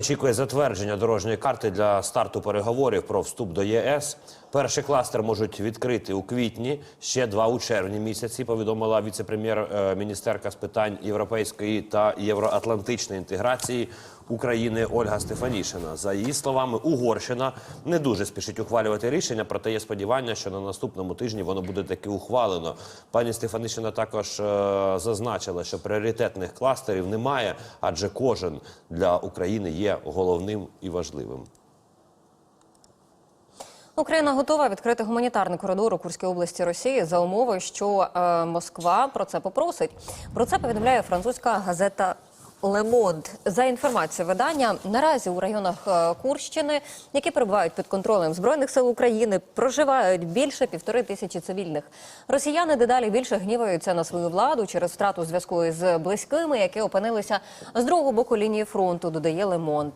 Очікує затвердження дорожньої карти для старту переговорів про вступ до ЄС. Перший кластер можуть відкрити у квітні, ще два у червні місяці. Повідомила віце-прем'єр-міністерка з питань європейської та євроатлантичної інтеграції України Ольга Стефанішина. За її словами, Угорщина не дуже спішить ухвалювати рішення, проте є сподівання, що на наступному тижні воно буде таки ухвалено. Пані Стефанішина також е, зазначила, що пріоритетних кластерів немає, адже кожен для України є головним і важливим. Україна готова відкрити гуманітарний коридор у Курській області Росії за умови, що е, Москва про це попросить. Про це повідомляє французька газета. Лемонд за інформацією видання наразі у районах е, Курщини, які перебувають під контролем збройних сил України, проживають більше півтори тисячі цивільних. Росіяни дедалі більше гніваються на свою владу через втрату зв'язку із близькими, які опинилися з другого боку лінії фронту. Додає Лемонд.